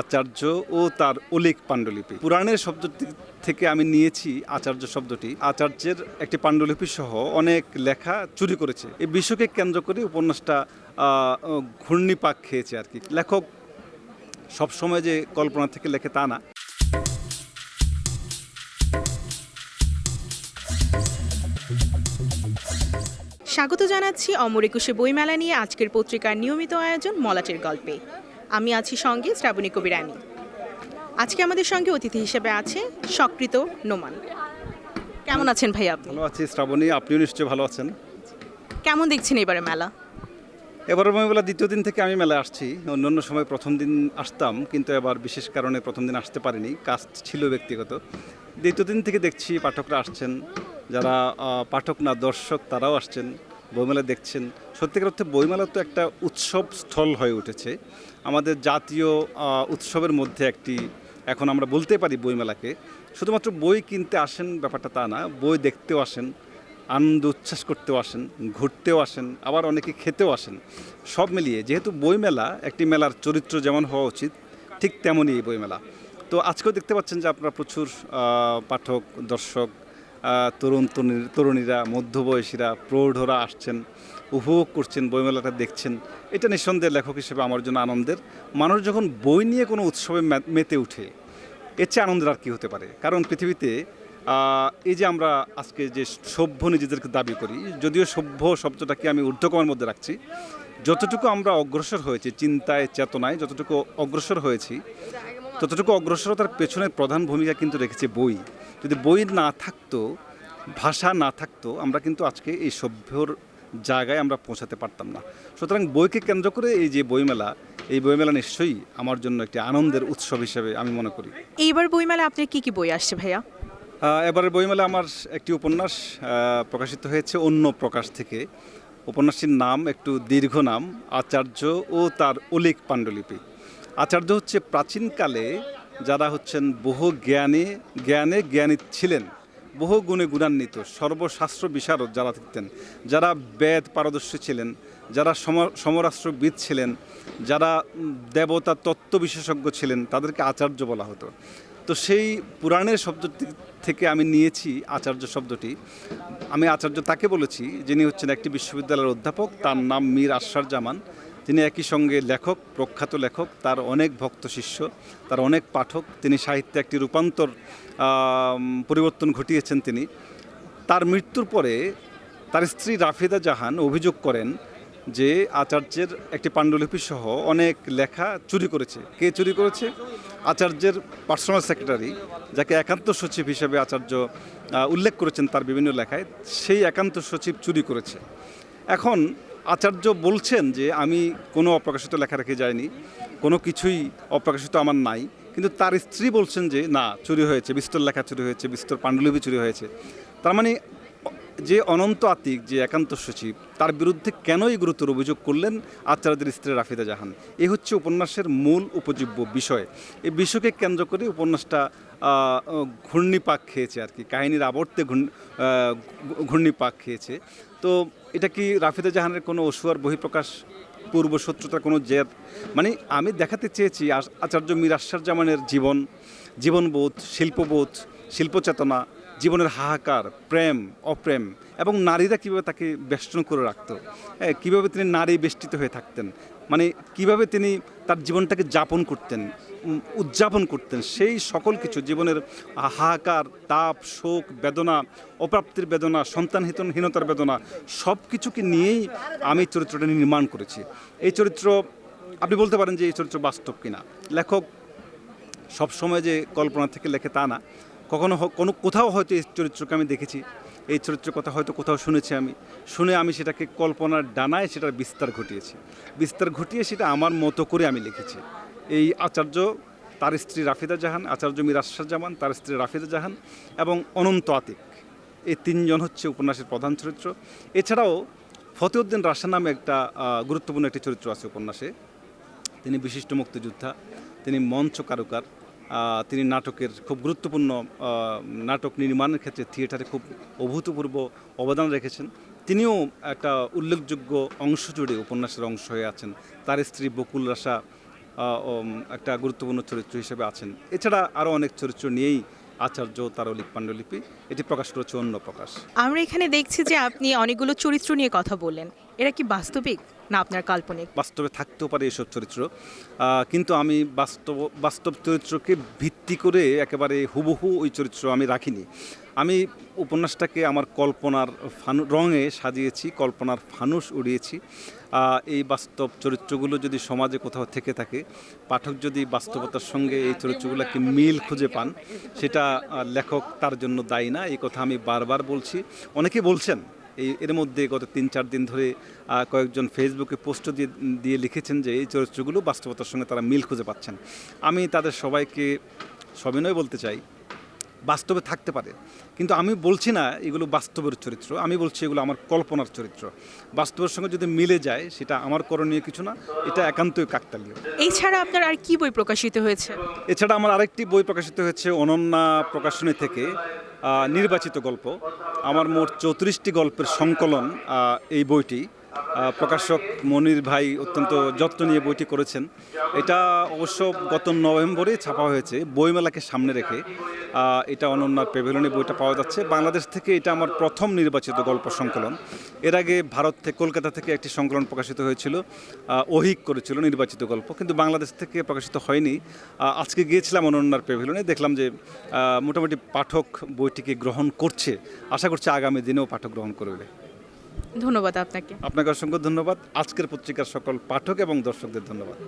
আচার্য ও তার অলিক পাণ্ডুলিপি। পুরাণের শব্দ থেকে আমি নিয়েছি আচার্য শব্দটি। আচার্যের একটি পাণ্ডুলিপি সহ অনেক লেখা চুরি করেছে। এই বিষয়কে কেন্দ্র করে উপন্যাসটা ঘূর্ণিপাক খেয়েছে আর কি। লেখক সবসময় যে কল্পনা থেকে লেখে তা না। স্বাগত জানাচ্ছি অমর একুশে বইমেলা নিয়ে আজকের পত্রিকার নিয়মিত আয়োজন মলাটের গল্পে। আমি আছি সঙ্গে শ্রাবণী কবিরানী আজকে আমাদের সঙ্গে অতিথি হিসেবে আছে সকৃত নোমান। কেমন আছেন ভাই আপনি? ভালো আছি শ্রাবণী আপনিও নিশ্চয়ই ভালো আছেন? কেমন দেখছেন এবারে মেলা? এবার আমি বেলা দ্বিতীয় দিন থেকে আমি মেলায় আসছি। অন্যান্য সময় প্রথম দিন আসতাম কিন্তু এবার বিশেষ কারণে প্রথম দিন আসতে পারিনি। কাজ ছিল ব্যক্তিগত। দ্বিতীয় দিন থেকে দেখছি পাঠকরা আসছেন। যারা পাঠক না দর্শক তারাও আসছেন। বইমেলা দেখছেন। সত্যিকার অর্থে বইমেলা তো একটা উৎসব স্থল হয়ে উঠেছে। আমাদের জাতীয় উৎসবের মধ্যে একটি এখন আমরা বলতে পারি বইমেলাকে। শুধুমাত্র বই কিনতে আসেন ব্যাপারটা তা না, বই দেখতেও আসেন, আনন্দ উচ্ছ্বাস করতেও আসেন, ঘুরতেও আসেন, আবার অনেকে খেতেও আসেন। সব মিলিয়ে যেহেতু বইমেলা একটি মেলার চরিত্র যেমন হওয়া উচিত, ঠিক তেমনই এই বইমেলা। তো আজকেও দেখতে পাচ্ছেন যে আপনারা প্রচুর পাঠক, দর্শক তরুণ তরুণী- তরুণীরা, মধ্যবয়সীরা, প্রৌঢ়রা আসছেন, উপভোগ করছেন, বইমেলাটা দেখছেন। এটা নিঃসন্দেহে লেখক হিসেবে আমার জন্য আনন্দের। মানুষ যখন বই নিয়ে কোনো উৎসবে মেতে উঠে, এর চেয়ে আনন্দের আর কি হতে পারে? কারণ পৃথিবীতে এই যে আমরা আজকে যে সভ্য নিজেদেরকে দাবি করি, যদিও সভ্য শব্দটাকে আমি ঊর্ধ্বকমের মধ্যে রাখছি, যতটুকু আমরা অগ্রসর হয়েছি, চিন্তায়, চেতনায়, যতটুকু অগ্রসর হয়েছি, ততটুকু অগ্রসরতার পেছনে প্রধান ভূমিকা কিন্তু রেখেছে বই। যদি বই না থাকতো ভাষা না থাকতো আমরা কিন্তু আজকে এই সভ্যর জায়গায় আমরা পৌঁছাতে পারতাম না। সুতরাং বইকে কেন্দ্র করে এই যে বইমেলা এই বইমেলা নিশ্চয়ই আমার জন্য একটি আনন্দের উৎসব হিসেবে আমি মনে করি। এইবার বইমেলা আপনার কি কি বই আসছে ভাইয়া? এবারের বইমেলা আমার একটি উপন্যাস প্রকাশিত হয়েছে অন্য প্রকাশ থেকে। উপন্যাসটির নাম একটু দীর্ঘ নাম আচার্য ও তার অলিক পাণ্ডুলিপি। আচার্য হচ্ছে প্রাচীনকালে যারা হচ্ছেন বহু জ্ঞানে জ্ঞানে জ্ঞানী ছিলেন, বহু গুণে গুণান্বিত, সর্বশাস্ত্র বিশারদ যারা থাকতেন, যারা বেদ পারদর্শী ছিলেন, যারা সম- সমরাষ্ট্রবিদ ছিলেন, যারা দেবতা তত্ত্ব বিশেষজ্ঞ ছিলেন, তাদেরকে আচার্য বলা হতো। তো সেই পুরাণের শব্দ থেকে আমি নিয়েছি আচার্য শব্দটি। আমি আচার্য তাকে বলেছি, যিনি হচ্ছেন একটি বিশ্ববিদ্যালয়ের অধ্যাপক, তার নাম মীর আশরার জামান। তিনি একই সঙ্গে লেখক, প্রখ্যাত লেখক, তার অনেক ভক্ত শিষ্য, তার অনেক পাঠক, তিনি সাহিত্যে একটি রূপান্তর পরিবর্তন ঘটিয়েছেন তিনি। তার মৃত্যুর পরে তার স্ত্রী রাফিদা জাহান অভিযোগ করেন যে আচার্যের একটি পাণ্ডুলিপি সহ অনেক লেখা চুরি করেছে। কে চুরি করেছে? আচার্যের পার্সোনাল সেক্রেটারি, যাকে একান্ত সচিব হিসেবে আচার্য উল্লেখ করেছেন তার বিভিন্ন লেখায়, সেই একান্ত সচিব চুরি করেছে। এখন আচার্য বলছেন যে আমি কোনো অপ্রকাশিত লেখা রেখে যাইনি, কোনো কিছুই অপ্রকাশিত আমার নাই, কিন্তু তার স্ত্রী বলছেন যে, না, চুরি হয়েছে, বিস্তর লেখা চুরি হয়েছে, বিস্তর পাণ্ডুলিপি চুরি হয়েছে। তার মানে যে অনন্ত আতিক, যে একান্ত সচিব তার বিরুদ্ধে কেন এই গুরুতর অভিযোগ করলেন আচার্যদের স্ত্রী রাফিদা জাহান? এই হচ্ছে উপন্যাসের মূল উপজীব্য বিষয়। এই বিষয়কে কেন্দ্র করে উপন্যাসটা ঘূর্ণিপাক খেয়েছে আর কি, কাহিনীর আবর্তে ঘূর্ণ- ঘূর্ণিপাক খেয়েছে। তো এটা কি রাফিদা জাহানের কোনো অসুয়ার বহিঃপ্রকাশ, পূর্ব শত্রুতার কোনো জেদ? মানে আমি দেখাতে চেয়েছি আচার্য মীর আশার জামানের জীবন, জীবনবোধ, শিল্পবোধ, শিল্পচেতনা জীবনের হাহাকার, প্রেম, অপ্রেম এবং নারীরা কীভাবে তাকে বেষ্টন করে রাখত? হ্যাঁ কীভাবে তিনি নারী বেষ্টিত হয়ে থাকতেন? মানে কীভাবে তিনি তার জীবনটাকে যাপন করতেন উদযাপন করতেন? সেই সকল কিছু জীবনের হাহাকার, তাপ, শোক, বেদনা, অপ্রাপ্তির বেদনা সন্তানহীনতার বেদনা সব কিছুকে নিয়েই আমি চরিত্রটা নির্মাণ করেছি। এই চরিত্র, আপনি বলতে পারেন যে এই চরিত্র বাস্তব কিনা? লেখক সবসময় যে কল্পনা থেকে লেখে তা না। কখনো কোনো কোথাও হয়তো এই চরিত্রকে আমি দেখেছি। এই চরিত্রের কথা হয়তো কোথাও শুনেছি আমি। শুনে আমি সেটাকে কল্পনার ডানায় সেটার বিস্তার ঘটিয়েছি। বিস্তার ঘটিয়ে সেটা আমার মতো করে আমি লিখেছি। এই আচার্য, তার স্ত্রী রাফিদা জাহান, আচার্য মিরাশার জামান তার স্ত্রী রাফিদা জাহান এবং অনন্ত আতিক। এই তিনজন হচ্ছে উপন্যাসের প্রধান চরিত্র। এছাড়াও ফতেউদ্দিন রাশা নামে একটা গুরুত্বপূর্ণ একটি চরিত্র আছে উপন্যাসে। তিনি বিশিষ্ট মুক্তিযোদ্ধা, তিনি মঞ্চ কারুকার। তিনি নাটকের খুব গুরুত্বপূর্ণ নাটক নির্মাণের ক্ষেত্রে থিয়েটারে খুব অভূতপূর্ব অবদান রেখেছেন। তিনিও একটা উল্লেখযোগ্য অংশ জুড়ে উপন্যাসের অংশ হয়ে আছেন। তার স্ত্রী বকুল রাশা একটা গুরুত্বপূর্ণ চরিত্র হিসেবে আছেন। এছাড়া আরও অনেক চরিত্র নিয়েই আচার্য তার অলিক পাণ্ডুলিপি, এটি প্রকাশ করেছে অন্য প্রকাশ। আমরা এখানে দেখছি যে আপনি অনেকগুলো চরিত্র নিয়ে কথা বললেন। এরা কি বাস্তবিক? না আপনার কাল্পনিক। বাস্তবে থাকতেও পারে এসব চরিত্র। কিন্তু আমি বাস্তব বাস্তব চরিত্রকে ভিত্তি করে একেবারে হুবহু ওই চরিত্র আমি রাখিনি। আমি উপন্যাসটাকে আমার কল্পনার ফানু, রঙে সাজিয়েছি, কল্পনার ফানুস উড়িয়েছি। এই বাস্তব চরিত্রগুলো যদি সমাজে কোথাও থেকে থাকে, পাঠক যদি বাস্তবতার সঙ্গে এই চরিত্রগুলোকে মিল খুঁজে পান, সেটা লেখক তার জন্য দায়ী না, এই কথা আমি বারবার বলছি। অনেকে বলছেন এই এর মধ্যে গত তিন চার দিন ধরে কয়েকজন ফেসবুকে পোস্ট দিয়ে দিয়ে লিখেছেন যে এই চরিত্রগুলো বাস্তবতার সঙ্গে তারা মিল খুঁজে পাচ্ছেন। আমি তাদের সবাইকে সবিনয় বলতে চাই বাস্তবে থাকতে পারে। কিন্তু আমি বলছি না এগুলো বাস্তবের চরিত্র আমি বলছি এগুলো আমার কল্পনার চরিত্র। বাস্তবের সঙ্গে যদি মিলে যায় সেটা আমার করণীয় কিছু না এটা একান্তই কাকতালীয়। এছাড়া আপনার আর কি বই প্রকাশিত হয়েছে? এছাড়া আমার আরেকটি বই প্রকাশিত হয়েছে অনন্যা প্রকাশনী থেকে। নির্বাচিত গল্প। আমার মোট চৌত্রিশটি গল্পের সংকলন এই বইটি। প্রকাশক মনির ভাই অত্যন্ত যত্ন নিয়ে বইটি করেছেন। এটা অবশ্য গত নভেম্বরে ছাপা হয়েছে। বইমেলাকে সামনে রেখে এটা অনন্যার পেভিলনে বইটা পাওয়া যাচ্ছে। বাংলাদেশ থেকে এটা আমার প্রথম নির্বাচিত গল্প সংকলন। এর আগে ভারত থেকে কলকাতা থেকে একটি সংকলন প্রকাশিত হয়েছিল অহিক করেছিল নির্বাচিত গল্প কিন্তু বাংলাদেশ থেকে প্রকাশিত হয়নি। আজকে গিয়েছিলাম অনন্যার পেভিলনে দেখলাম যে মোটামুটি পাঠক বইটিকে গ্রহণ করছে। আশা করছি আগামী দিনেও পাঠক গ্রহণ করবে। ধন্যবাদ আপনাকে। আপনাকে অসংখ্য ধন্যবাদ। আজকের পত্রিকার সকল পাঠক এবং দর্শকদের ধন্যবাদ।